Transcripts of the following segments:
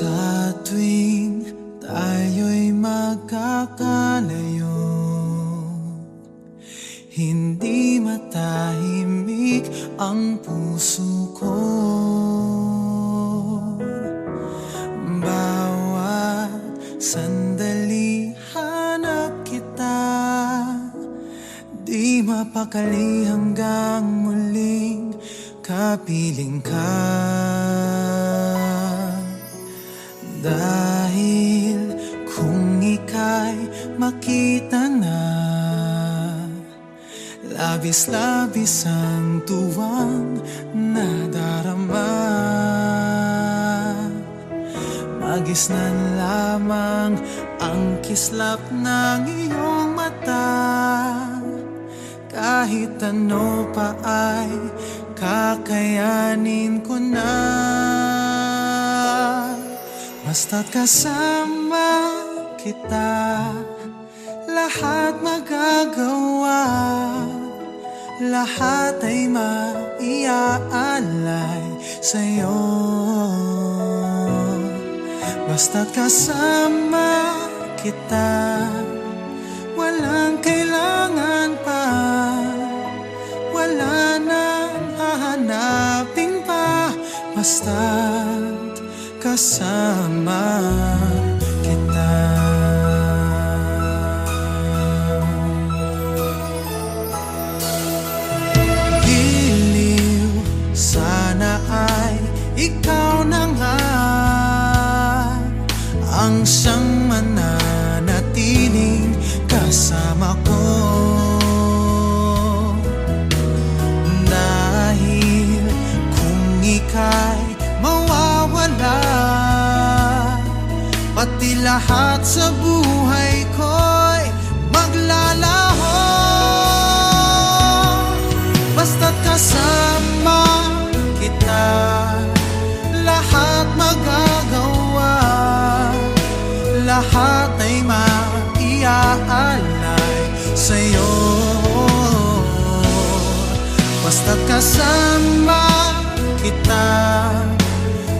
Sa tuwing tayo'y magkakalayo Hindi matahimik ang puso ko. Bawat sandali hanap kita. Di mapakali hanggang muling kapiling ka Dahil kung ika'y makita na Labis-labis ang tuwang nadarama. Magisnan lamang ang kislap ng iyong mata. Kahit ano pa ay kakayanin ko na Basta't kasama kita Lahat magagawa. Lahat ay maiaalay sa'yo. Basta't kasama kita Walang kailangan pa. Wala nang hahanapin pa. Basta't kasama kita. Giliw, sana ay ikaw na nga. Ang siyang mananatiling kasama ko lahat sa buhay ko'y maglalaho. Basta't kasama kita Lahat magagawa. Lahat ay maiaalay sa'yo. Basta't kasama kita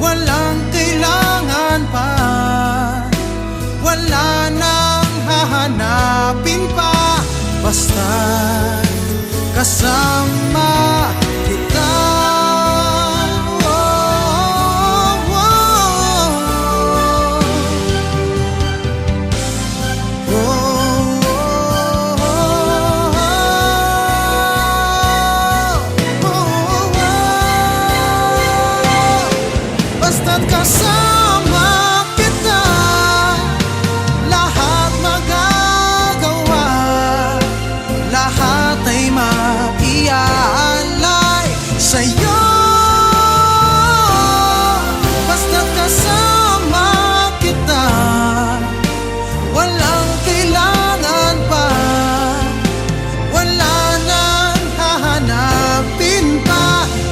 Walang Wala nang hahanapin pa. Basta't kasama